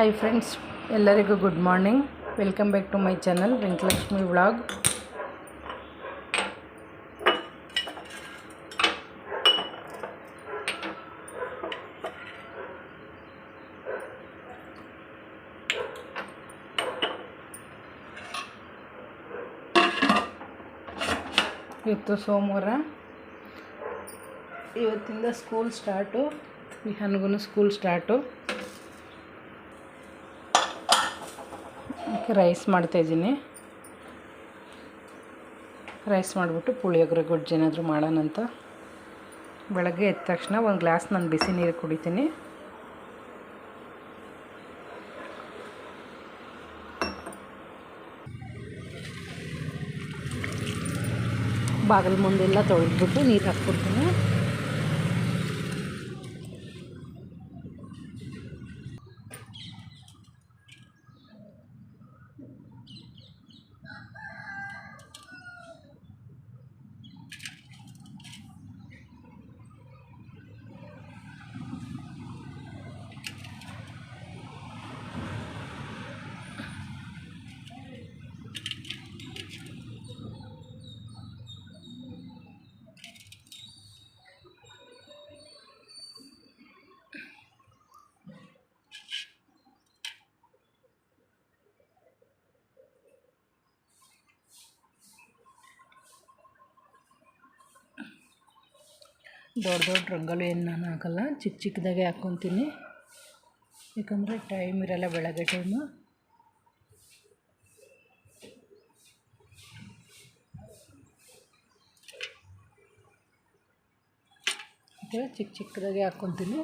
Hi friends ಎಲ್ಲರಿಗೂ good morning welcome back to my channel Venkalakshmi vlog ಇವತ್ತು ಸೋಮವಾರ. ಇವತ್ತಿಂದ ಸ್ಕೂಲ್ ಸ್ಟಾರ್ಟು ವಿಹಾನ್ಗೂ ಸ್ಕೂಲ್ ಸ್ಟಾರ್ಟು ರೈಸ್ ಮಾಡ್ತಾಯಿದ್ದೀನಿ ರೈಸ್ ಮಾಡಿಬಿಟ್ಟು ಪುಳಿಯೋಗರೆ ಗೊಜ್ಜು ಏನಾದರೂ ಮಾಡೋಣಂತ ಬೆಳಗ್ಗೆ ಎದ್ದ ತಕ್ಷಣ ಒಂದು ಗ್ಲಾಸ್ ನಾನು ಬಿಸಿ ನೀರು ಕುಡಿತೀನಿ. ಬಾಗಿಲು ಮುಂದೆಲ್ಲ ತೊಳೆದ್ಬಿಟ್ಟು ನೀರು ಹಾಕ್ಬಿಡ್ತೀನಿ. ದೊಡ್ಡ ದೊಡ್ಡ ರಂಗೋಲಿ ಏನು ನಾನು ಹಾಕಲ್ಲ. ಚಿಕ್ಕ ಚಿಕ್ಕದಾಗೆ ಹಾಕ್ಕೊತೀನಿ ಯಾಕಂದರೆ ಟೈಮ್ ಇರಲ್ಲ ಬೆಳಗ್ಗೆ ಟೈಮು ಚಿಕ್ಕ ಚಿಕ್ಕದಾಗೆ ಹಾಕ್ಕೊತೀನಿ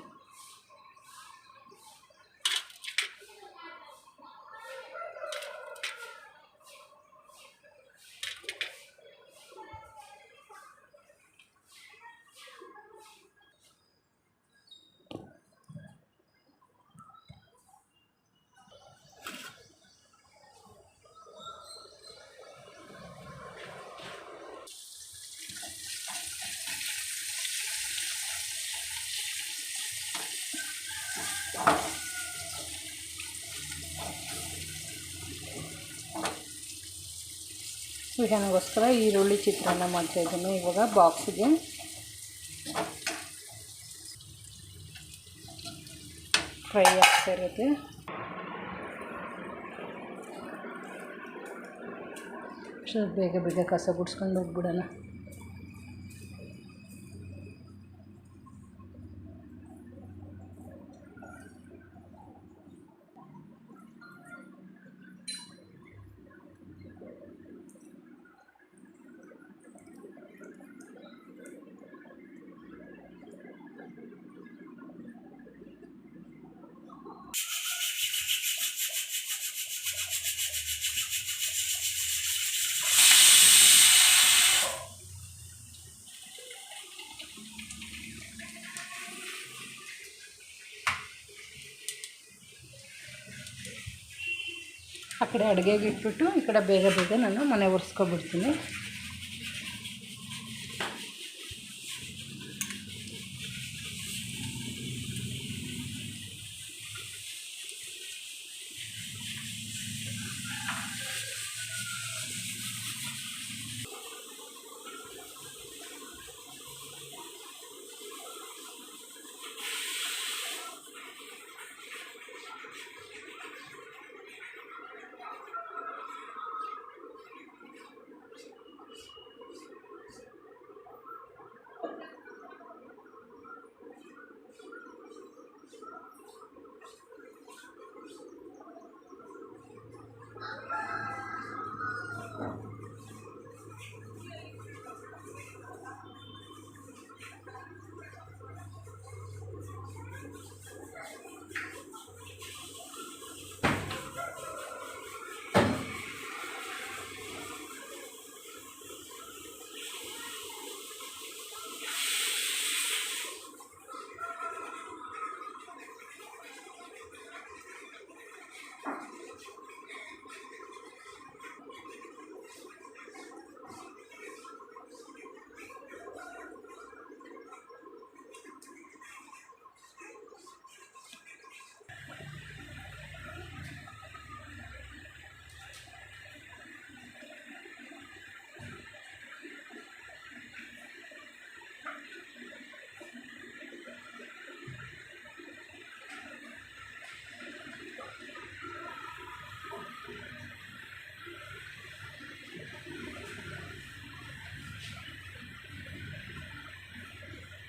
ಈಗ ನನಗೋಸ್ಕರ ಈರುಳ್ಳಿ ಚಿತ್ರಾನ್ನ ಮಾಡ್ತಾಯಿದ್ದೀನಿ ಇವಾಗ ಬಾಕ್ಸಿಗೆ ಫ್ರೈ ಆಗ್ತಾ ಇರುತ್ತೆ. ಸ್ವಲ್ಪ ಬೇಗ ಬೇಗ ಕಸ ಗುಡಿಸ್ಕೊಂಡು ಹೋಗ್ಬಿಡೋಣ. ಆ ಕಡೆ ಅಡುಗೆಗೆ ಇಟ್ಬಿಟ್ಟು ಈ ಕಡೆ ಬೇಗ ಬೇಗ ನಾನು ಮನೆ ಒರೆಸ್ಕೊಬಿಡ್ತೀನಿ.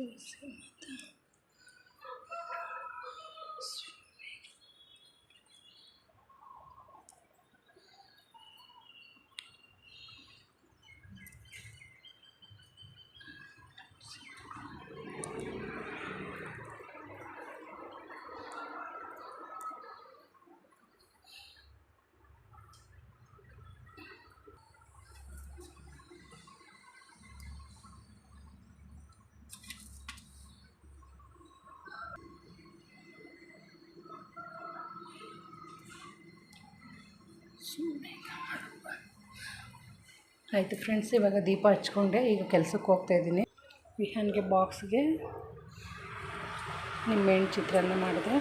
तुलसी माता ಆಯಿತು ಫ್ರೆಂಡ್ಸ್ ಇವಾಗ ದೀಪ ಹಚ್ಕೊಂಡೆ. ಈಗ ಕೆಲಸಕ್ಕೆ ಹೋಗ್ತಾ ಇದ್ದೀನಿ. ವಿಹಾನ್ಗೆ ಬಾಕ್ಸ್ಗೆ ನಿಂಬೆಹಣ್ಣು ಚಿತ್ರಾನ್ನ ಮಾಡಿದೆ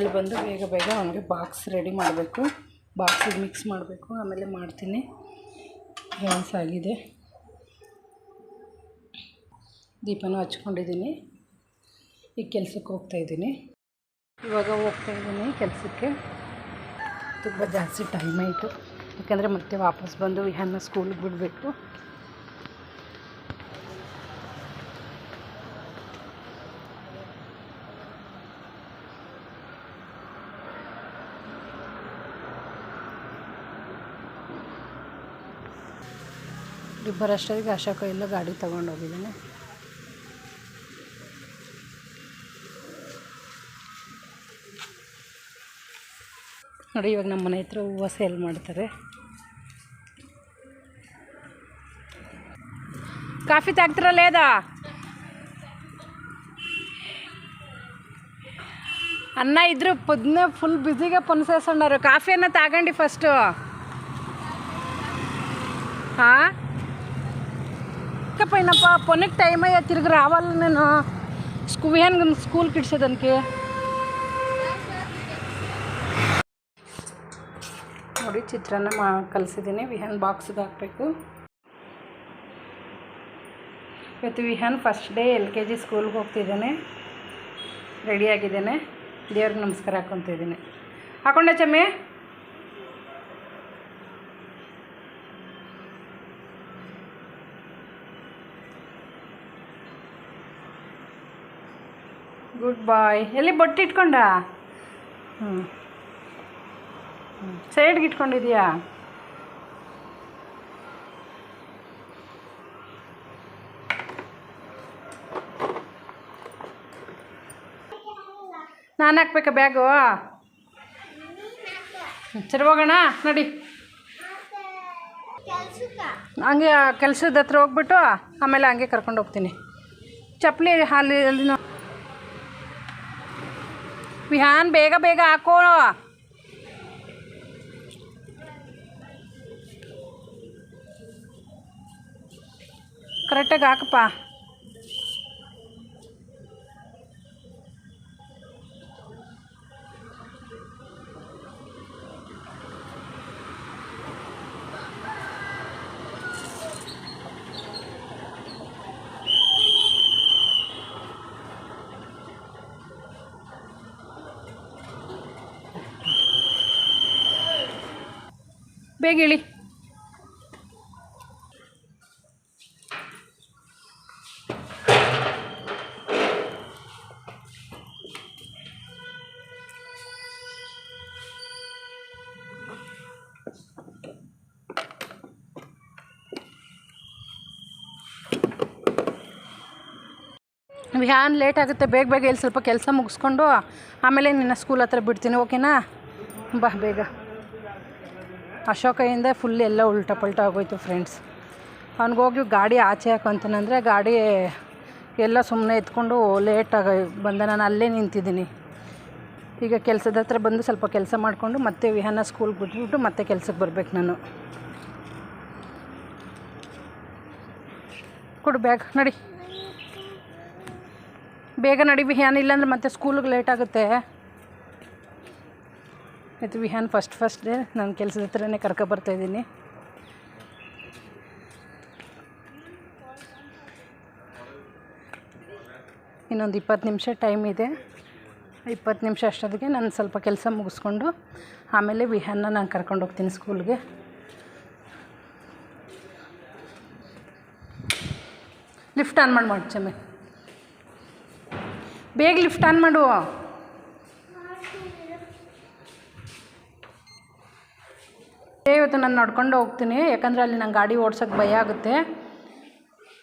ಆಮೇಲೆ ಬಂದು ಬೇಗ ಬೇಗ ಅವನಿಗೆ ಬಾಕ್ಸ್ ರೆಡಿ ಮಾಡಬೇಕು. ಬಾಕ್ಸಿಗೆ ಮಿಕ್ಸ್ ಮಾಡಬೇಕು. ಆಮೇಲೆ ಮಾಡ್ತೀನಿ. ಗ್ಯಾಸ್ ಆಗಿದೆ. ದೀಪನೂ ಹಚ್ಕೊಂಡಿದ್ದೀನಿ. ಈಗ ಕೆಲ್ಸಕ್ಕೆ ಹೋಗ್ತಾಯಿದ್ದೀನಿ ಇವಾಗ ಹೋಗ್ತಾ ಇದ್ದೀನಿ ಕೆಲಸಕ್ಕೆ. ತುಂಬ ಜಾಸ್ತಿ ಟೈಮ್ ಆಯಿತು. ಯಾಕಂದರೆ ಮತ್ತೆ ವಾಪಸ್ ಬಂದು ವಿಹಾನ್ನ ಸ್ಕೂಲಿಗೆ ಬಿಡಬೇಕು. ಬರೋಷ್ಟೊರಿಗೆ ಅಶೋಕ ಎಲ್ಲ ಗಾಡಿ ತೊಗೊಂಡು ಹೋಗಿದ್ದಾನೆ ನೋಡಿ, ಇವಾಗ ನಮ್ಮ ಮನೆ ಹತ್ರ ಹೂವು ಸೇಲ್ ಮಾಡ್ತಾರೆ. ಕಾಫಿ ತಾಗ್ತಿರ ಲೇದಾ? ಅನ್ನ ಇದ್ರು ಪದ್ನೆ ಫುಲ್ ಬ್ಯುಸಿಗೆ ಪನ್ಸೇಸಣ್ಣರು ಕಾಫಿಯನ್ನು ತಾಗಂಡಿ ಫಸ್ಟು ಹಾಂ? ఫస్ట్ పోయినప్ప పొన్నికి టైం అయ్యా తిరిగి రావాలి నేను స్కూ విహాన్ స్కూల్కి ఇడ్చేదానికి ನೋಡಿ ಚಿತ್ರಾನ್ನ ಮಾ ಕಲಿಸಿದ್ದೀನಿ ವಿಹಾನ್ ಬಾಕ್ಸ್ಗೆ ಹಾಕಬೇಕು ಇವತ್ತು Vihaan first day L K G ಸ್ಕೂಲ್ಗೆ ಹೋಗ್ತಿದ್ದಾನೆ ರೆಡಿಯಾಗಿದ್ದಾನೆ ದೇವ್ರಿಗೆ ನಮಸ್ಕಾರ ಹಾಕ್ಕೊತಿದ್ದೀನಿ ಹಾಕೊಂಡೆ ಚಮ್ಮಿ ಗುಡ್ ಬಾಯ್ ಎಲ್ಲಿ ಬೊಟ್ಟು ಇಟ್ಕೊಂಡ? ಹ್ಞೂ ಸೈಡ್ಗೆ ಇಟ್ಕೊಂಡಿದ್ಯಾ? ನಾನು ಹಾಕ್ಬೇಕಾ ಬ್ಯಾಗು ಸರಿ ಹೋಗೋಣ, ನೋಡಿ. ಹಂಗೆ ಕೆಲ್ಸದ ಹತ್ರ ಹೋಗ್ಬಿಟ್ಟು ಆಮೇಲೆ ಹಂಗೆ ಕರ್ಕೊಂಡು ಹೋಗ್ತೀನಿ. ಚಪ್ಪಲಿ ಹಾಲಿ ಅಲ್ಲಿ ವಿಹಾನ್ ಬೇಗ ಬೇಗ ಹಾಕೋ. ಕರೆಕ್ಟಾಗಿ ಹಾಕಪ್ಪ. ಬೇಗ ಇಳಿ ವ್ಯಾನ್ ಲೇಟ್ ಆಗುತ್ತೆ, ಬೇಗ ಬೇಗ ಇಲ್ಲಿ ಸ್ವಲ್ಪ ಕೆಲಸ ಮುಗಿಸ್ಕೊಂಡು ಆಮೇಲೆ ನಿನ್ನ ಸ್ಕೂಲ್ ಹತ್ರ ಬಿಡ್ತೀನಿ ಓಕೆನಾ ಬಾ ಬೇಗ. ಅಶೋಕಯಿಂದ ಫುಲ್ ಎಲ್ಲ ಉಲ್ಟಾ ಪಲ್ಟಾ ಆಗೋಯ್ತು ಫ್ರೆಂಡ್ಸ್ ಅವ್ನಿಗೋಗಿ ಗಾಡಿ ಆಚೆ ಹಾಕೊಂತಾನಂದರೆ ಗಾಡಿ ಎಲ್ಲ ಸುಮ್ಮನೆ ಎತ್ಕೊಂಡು ಲೇಟಾಗಿ ಬಂದ. ನಾನು ಅಲ್ಲೇ ನಿಂತಿದ್ದೀನಿ. ಈಗ ಕೆಲಸದ ಹತ್ರ ಬಂದು ಸ್ವಲ್ಪ ಕೆಲಸ ಮಾಡಿಕೊಂಡು ಮತ್ತೆ ವಿಹಾನ ಸ್ಕೂಲ್ಗೆ ಬಿಟ್ಬಿಟ್ಟು ಮತ್ತೆ ಕೆಲಸಕ್ಕೆ ಬರಬೇಕು ನಾನು. ಕೊಡು ಬ್ಯಾಗ್ ನಡಿ. ಬೇಗ ನಡಿ ವಿಹಾನ ಇಲ್ಲಾಂದ್ರೆ ಮತ್ತೆ ಸ್ಕೂಲಿಗೆ ಲೇಟ್ ಆಗುತ್ತೆ. ಇದು ವಿಹಾನ್ ಫಸ್ಟ್ ಫಸ್ಟ್ ಡೇ ನಾನು ಕೆಲಸದ ಹತ್ರನೇ ಕರ್ಕೊ ಬರ್ತಾಯಿದ್ದೀನಿ ಇನ್ನೊಂದು ಇಪ್ಪತ್ತು ನಿಮಿಷ ಟೈಮ್ ಇದೆ. ಇಪ್ಪತ್ತು ನಿಮಿಷ ಅಷ್ಟೊತ್ತಿಗೆ ನಾನು ಸ್ವಲ್ಪ ಕೆಲಸ ಮುಗಿಸ್ಕೊಂಡು ಆಮೇಲೆ ವಿಹಾನ್ನ ನಾನು ಕರ್ಕೊಂಡು ಹೋಗ್ತೀನಿ ಸ್ಕೂಲ್ಗೆ ಲಿಫ್ಟ್ ಆನ್ ಮಾಡಿ ಮಾಡಿ ಚಮೆ ಬೇಗ ಲಿಫ್ಟ್ ಆನ್ ಮಾಡುವ ಇವತ್ತು ನಾನು ನಡ್ಕೊಂಡು ಹೋಗ್ತೀನಿ. ಯಾಕಂದರೆ ಅಲ್ಲಿ ನಂಗೆ ಗಾಡಿ ಓಡ್ಸೋಕ್ಕೆ ಭಯ ಆಗುತ್ತೆ.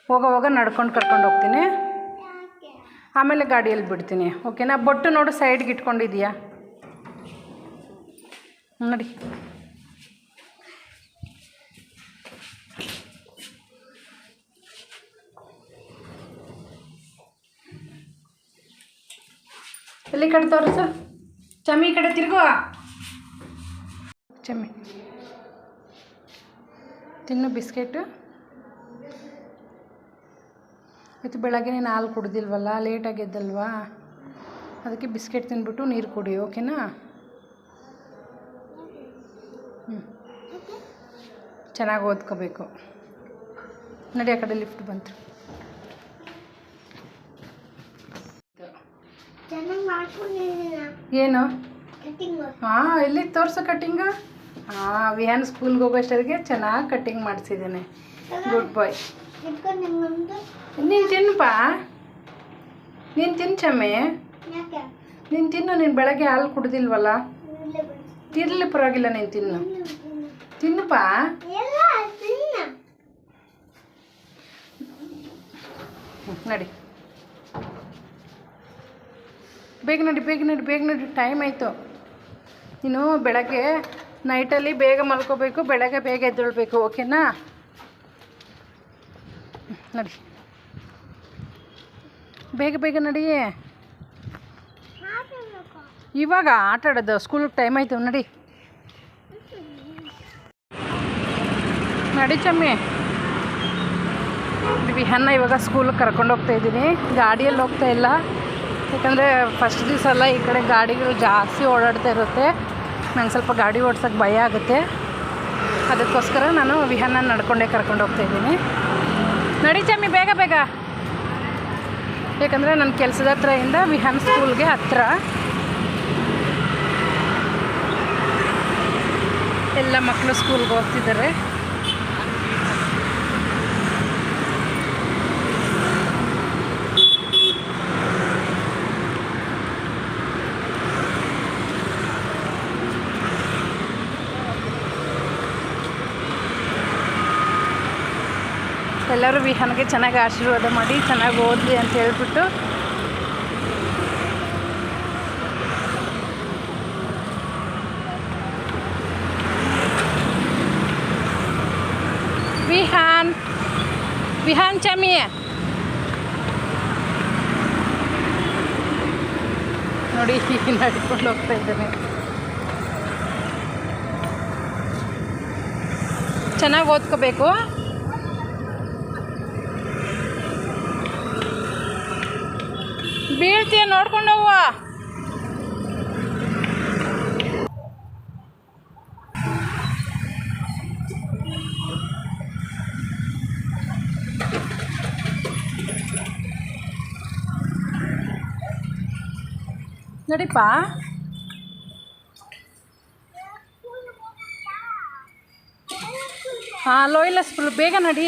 ಹೋಗೋವಾಗ ನಡ್ಕೊಂಡು ಕರ್ಕೊಂಡು ಹೋಗ್ತೀನಿ. ಆಮೇಲೆ ಗಾಡಿಯಲ್ಲಿ ಬಿಡ್ತೀನಿ. ಓಕೆನಾ? ಬೊಟ್ಟು ನೋಡು, ಸೈಡ್ಗೆ ಇಟ್ಕೊಂಡಿದೀಯಾ ನೋಡಿ. ಎಲ್ಲಿ ಕಡೆ ತೋರಿಸು? ಚಮ್ಮಿ ಕಡೆ ತಿರುಗುವ ಚಮ್ಮಿ ತಿನ್ನು ಬಿಸ್ಕೆಟು. ಇವತ್ತು ಬೆಳಗ್ಗೆ ನೀನು ಹಾಲು ಕುಡ್ದಿಲ್ವಲ್ಲ ಲೇಟಾಗಿ ಎದ್ದಲ್ವಾ? ಅದಕ್ಕೆ ಬಿಸ್ಕೆಟ್ ತಿನ್ಬಿಟ್ಟು ನೀರು ಕುಡಿ ಓಕೆನಾ? ಹ್ಞೂ ಚೆನ್ನಾಗಿ ಓದ್ಕೋಬೇಕು. ನಡಿ ಆ ಕಡೆ ಲಿಫ್ಟ್ ಬಂತು. ಏನು? ಹಾಂ ಎಲ್ಲಿ ತೋರಿಸು ಕಟ್ಟಿಂಗು? ಹಾಂ ವಿಹಾನ್ ಸ್ಕೂಲ್ಗೆ ಹೋಗೋಷ್ಟರಿಗೆ ಚೆನ್ನಾಗಿ ಕಟ್ಟಿಂಗ್ ಮಾಡಿಸಿದ್ದೇನೆ. ಗುಡ್ ಬಾಯ್ ನೀನು ತಿನ್ನಪ್ಪ ನೀನು ತಿನ್ ಚಮ್ಮೆ ಯಾಕೆ? ನೀನು ತಿನ್ನು ನೀನು ಬೆಳಗ್ಗೆ ಹಾಲು ಕುಡ್ದಿಲ್ವಲ್ಲ? ತಿರ್ಲಿ ಪರವಾಗಿಲ್ಲ ನೀನು ತಿನ್ನು. ತಿನ್ನು, ತಿನ್ನು. ತಿನ್ನಪ್ಪ ನಡಿ. ಬೇಗ ನಡಿ ಬೇಗ ನಡಿ ಬೇಗ ನಡಿ. ಟೈಮ್ ಆಯಿತು. ನೀನು ಬೆಳಗ್ಗೆ ನೈಟಲ್ಲಿ ಬೇಗ ಮಲ್ಕೋಬೇಕು, ಬೆಳಗ್ಗೆ ಬೇಗ ಎದ್ದೇಳಬೇಕು, ಓಕೆನಾ? ನಡಿ. ಬೇಗ ಬೇಗ ನಡಿ. ಇವಾಗ ಆಟ ಆಡೋದು ಸ್ಕೂಲಿಗೆ ಟೈಮ್ ಆಯಿತು, ನಡಿ. ನಡಿ ಚಮ್ಮಿ. ವಿಹನ್ನ ಇವಾಗ ಸ್ಕೂಲಿಗೆ ಕರ್ಕೊಂಡು ಹೋಗ್ತಾ ಇದ್ದೀನಿ. ಗಾಡಿಯಲ್ಲಿ ಹೋಗ್ತಾ ಇಲ್ಲ. ಯಾಕಂದರೆ ಫಸ್ಟ್ ದಿವಸ ಎಲ್ಲ ಈ ಕಡೆ ಗಾಡಿಗಳು ಜಾಸ್ತಿ ಓಡಾಡ್ತಾ ಇರುತ್ತೆ. ನಂಗೆ ಸ್ವಲ್ಪ ಗಾಡಿ ಓಡ್ಸೋಕ್ಕೆ ಭಯ ಆಗುತ್ತೆ. ಅದಕ್ಕೋಸ್ಕರ ನಾನು ವಿಹನ್ನ ನಡ್ಕೊಂಡೇ ಕರ್ಕೊಂಡು ಹೋಗ್ತಾ ಇದ್ದೀನಿ. ನಡಿ ಚಮ್ಮಿ ಬೇಗ ಬೇಗ. ಯಾಕಂದರೆ ನನ್ನ ಕೆಲಸದ ಹತ್ರದಿಂದ ವಿಹಾನ್ ಸ್ಕೂಲ್ಗೆ ಹತ್ರ. ಎಲ್ಲ ಮಕ್ಕಳು ಸ್ಕೂಲ್ಗೆ ಹೋಗ್ತಿದ್ದಾರೆ. ಎಲ್ಲರೂ ವಿಹಾನ್ಗೆ ಚೆನ್ನಾಗಿ ಆಶೀರ್ವಾದ ಮಾಡಿ, ಚೆನ್ನಾಗಿ ಓದಲಿ ಅಂತ ಹೇಳ್ಬಿಟ್ಟು. ವಿಹಾನ್ ವಿಹಾನ್ ಚಮಿ. ನೋಡಿ ನಡ್ಕೊಂಡು ಹೋಗ್ತಾ ಇದ್ದೇನೆ. ಚೆನ್ನಾಗಿ ಓದ್ಕೋಬೇಕು. ಬೀಳ್ತೀಯ ನೋಡ್ಕೊಂಡು ಹೋಗುವ ನಡಿಪ್ಪ. ಹಾಂ ಲೋಯಿಲ್ಲ ಸ್ಕೂಲ್ ಬೇಗ ನಡಿ.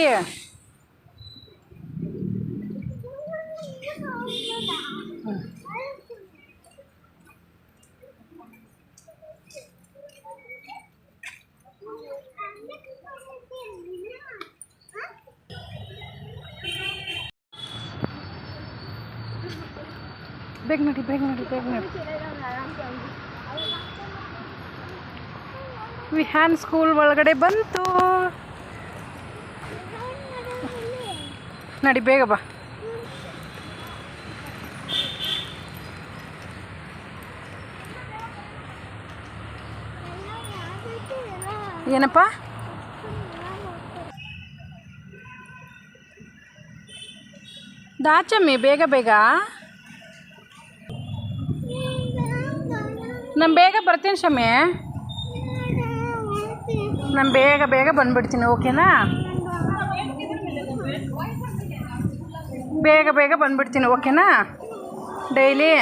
ಬೇಗ ನಡಿ ಬೇಗ ನಡಿ ಬೇಗ ನಡಿ ವಿಹಾನ್ ಸ್ಕೂಲ್ ಒಳಗಡೆ ಬಂತು. ನಡಿ, ಬೇಗ ಬಾ. ಏನಪ್ಪ? ದಾಚಮ್ಮಿ, ಬೇಗ ಬೇಗ. ನಾನು ಬೇಗ ಬರ್ತೀನಿ ಶಮಿ. ನಾನು ಬೇಗ ಬೇಗ ಬಂದ್ಬಿಡ್ತೀನಿ ಓಕೆನಾ? ಬೇಗ ಬೇಗ ಬಂದ್ಬಿಡ್ತೀನಿ ಓಕೆನಾ? ಡೈಲಿ.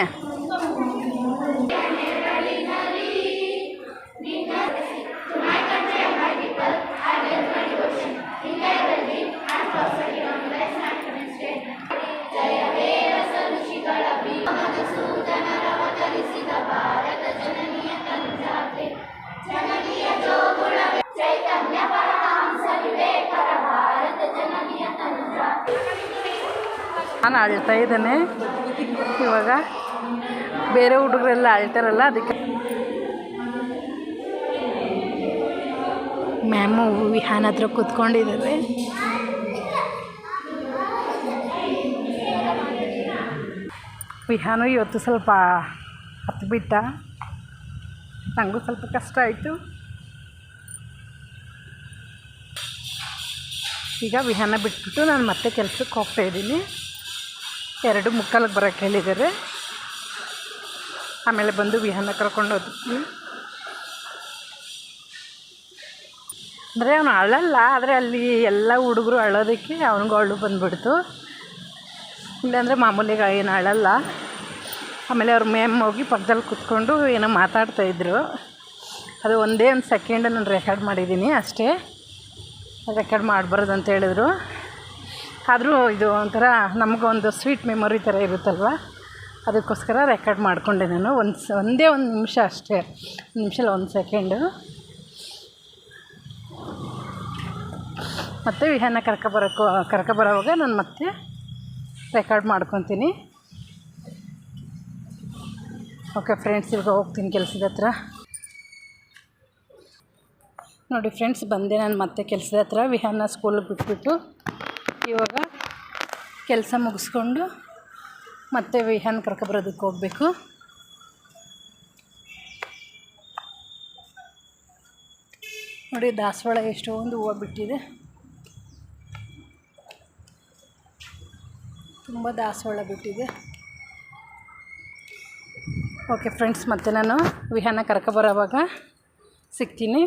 ಅಳ್ತಾ ಇದ್ದಾನೆ. ಇವಾಗ ಬೇರೆ ಹುಡುಗರೆಲ್ಲ ಅಳ್ತಾರಲ್ಲ, ಅದಕ್ಕೆ. ಮ್ಯಾಮು ವಿಹಾನ್ ಹತ್ರ ಕೂತ್ಕೊಂಡಿದ್ದಾರೆ. ವಿಹಾನು ಇವತ್ತು ಸ್ವಲ್ಪ ಹತ್ತು ಬಿಟ್ಟ. ನನಗೂ ಸ್ವಲ್ಪ ಕಷ್ಟ ಆಯಿತು. ಈಗ ವಿಹಾನ ಬಿಟ್ಬಿಟ್ಟು ನಾನು ಮತ್ತೆ ಕೆಲಸಕ್ಕೆ ಹೋಗ್ತಾ ಇದ್ದೀನಿ. ಎರಡು ಮುಕ್ಕಾಲಿಗೆ ಬರೋಕ್ಕೆ ಹೇಳಿದ್ದಾರೆ. ಆಮೇಲೆ ಬಂದು ವಿಹಾನ ಕರ್ಕೊಂಡು ಹೋದ್ವಿ. ಅಂದರೆ ಅವನು ಅಳಲ್ಲ, ಆದರೆ ಅಲ್ಲಿ ಎಲ್ಲ ಹುಡುಗರು ಅಳೋದಕ್ಕೆ ಅವನಿಗೂ ಅಳು ಬಂದ್ಬಿಡ್ತು. ಇಲ್ಲಾಂದರೆ ಮಾಮೂಲಿಗೆ ಏನು ಅಳಲ್ಲ. ಆಮೇಲೆ ಅವ್ರ ಮ್ಯಾಮ್ ಹೋಗಿ ಪಕ್ಕದಲ್ಲಿ ಕೂತ್ಕೊಂಡು ಏನೋ ಮಾತಾಡ್ತಾಯಿದ್ರು ಅದು ಒಂದೇ ಒಂದು ಸೆಕೆಂಡ್ ನಾನು ರೆಕಾರ್ಡ್ ಮಾಡಿದ್ದೀನಿ ಅಷ್ಟೇ. ರೆಕಾರ್ಡ್ ಮಾಡಬಾರ್ದು ಅಂತ ಹೇಳಿದ್ರು. ಆದರೂ ಇದು ಒಂಥರ ನಮಗೊಂದು ಸ್ವೀಟ್ ಮೆಮೊರಿ ಥರ ಇರುತ್ತಲ್ವ? ಅದಕ್ಕೋಸ್ಕರ ರೆಕಾರ್ಡ್ ಮಾಡಿಕೊಂಡೆ ನಾನು. ಒಂದು ಒಂದೇ ಒಂದು ನಿಮಿಷ ಅಷ್ಟೇ. ಒಂದು ನಿಮಿಷ ಒಂದು ಸೆಕೆಂಡು ಮತ್ತು ವಿಹಾನ ಕರ್ಕೊಬರೋಕ್ಕೂ ಕರ್ಕೊಬರೋವಾಗ ನಾನು ಮತ್ತೆ ರೆಕಾರ್ಡ್ ಮಾಡ್ಕೊತೀನಿ. ಓಕೆ ಫ್ರೆಂಡ್ಸ್ ಇವಾಗ ಹೋಗ್ತೀನಿ ಕೆಲಸದ ಹತ್ರ. ನೋಡಿ ಫ್ರೆಂಡ್ಸ್ ಬಂದೆ ನಾನು ಮತ್ತೆ ಕೆಲಸದ ಹತ್ರ. ವಿಹಾನ ಸ್ಕೂಲಿಗೆ ಬಿಟ್ಬಿಟ್ಟು ಇವಾಗ ಕೆಲಸ ಮುಗಿಸ್ಕೊಂಡು ಮತ್ತೆ ವಿಹಾನ್ ಕರ್ಕೊಬರೋದಕ್ಕೆ ಹೋಗಬೇಕು. ನೋಡಿ, ದಾಸವಾಳ ಎಷ್ಟೊಂದು ಹೂವು ಬಿಟ್ಟಿದೆ. ತುಂಬ ದಾಸವಾಳ ಬಿಟ್ಟಿದೆ. ಓಕೆ ಫ್ರೆಂಡ್ಸ್ ಮತ್ತೆ ನಾನು ವಿಹಾನ ಕರ್ಕೊಬರೋವಾಗ ಸಿಗ್ತೀನಿ.